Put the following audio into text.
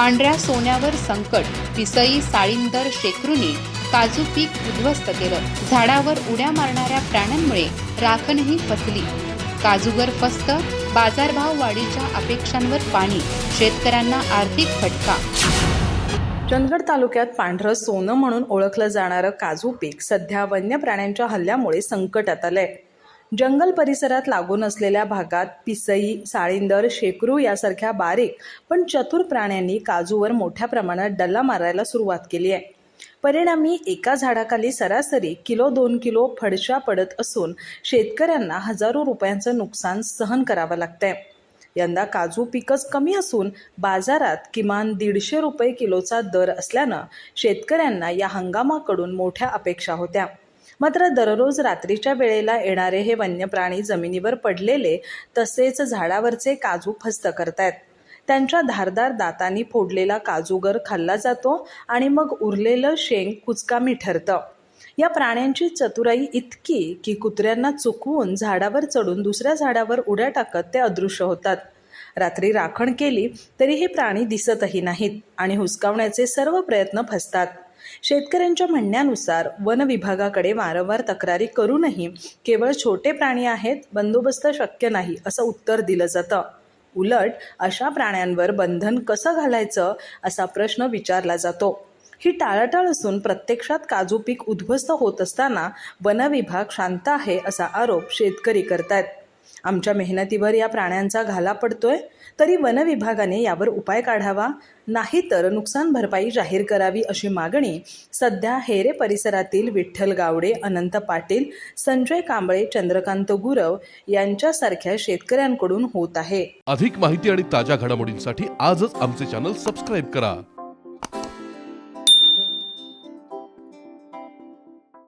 पांढऱ्या सोन्यावर संकट पिसई साळींदर शेकरूनी काजू पीक उद्ध्वस्त केलं. झाडावर उड्या मारणाऱ्या प्राण्यांमुळे राखणही फसली काजूवर फस्त बाजारभाव वाढीच्या अपेक्षांवर पाणी शेतकऱ्यांना आर्थिक फटका. चंदगड तालुक्यात पांढरं सोनं म्हणून ओळखलं जाणारं काजू पीक सध्या वन्य प्राण्यांच्या हल्ल्यामुळे संकटात आलंय. जंगल परिसरात लागून असलेल्या भागात पिसई साळींदर शेकरू यासारख्या बारीक पण चतुर प्राण्यांनी काजूवर मोठ्या प्रमाणात डल्ला मारायला सुरुवात केली आहे. परिणामी एका झाडाखाली सरासरी किलो दोन किलो फडशा पडत असून शेतकऱ्यांना हजारो रुपयांचं नुकसान सहन करावं लागतंय. यंदा काजू पिकच कमी असून बाजारात किमान दीडशे रुपये किलोचा दर असल्यानं शेतकऱ्यांना या हंगामाकडून मोठ्या अपेक्षा होत्या. मात्र दररोज रात्रीच्या वेळेला येणारे हे वन्य प्राणी जमिनीवर पडलेले तसेच झाडावरचे काजू फस्त करतायत. त्यांच्या धारदार दातांनी फोडलेला काजूगर खाल्ला जातो आणि मग उरलेलं शेंग कुचकामी ठरतं. या प्राण्यांची चतुराई इतकी की कुत्र्यांना चुकवून झाडावर चढून दुसऱ्या झाडावर उड्या टाकत ते अदृश्य होतात. रात्री राखण केली तरी हे प्राणी दिसतही नाहीत आणि हुसकावण्याचे सर्व प्रयत्न फसतात. शेतकऱ्यांच्या म्हणण्यानुसार वन विभागाकडे वारंवार तक्रारी करूनही केवळ छोटे प्राणी आहेत बंदोबस्त शक्य नाही असं उत्तर दिलं जातं. उलट अशा प्राण्यांवर बंधन कसं घालायचं असा प्रश्न विचारला जातो. ही टाळाटाळ असून प्रत्यक्षात काजू पीक उद्ध्वस्त होत असताना वनविभाग शांत आहे असा आरोप शेतकरी करतायत. आमच्या मेहनतीवर या प्राण्यांचा घाला पडतोय तरी वनविभागाने यावर उपाय काढावा नाहीतर नुकसान भरपाई जाहीर करावी अशी मागणी सध्या हेरे परिसरातील विठ्ठल गावडे अनंत पाटील संजय कांबळे चंद्रकांत गुरव यांच्यासारख्या शेतकऱ्यांकडून होत आहे. अधिक माहिती आणि ताज्या घडामोडींसाठी आजच आमचे चॅनल सबस्क्राईब करा.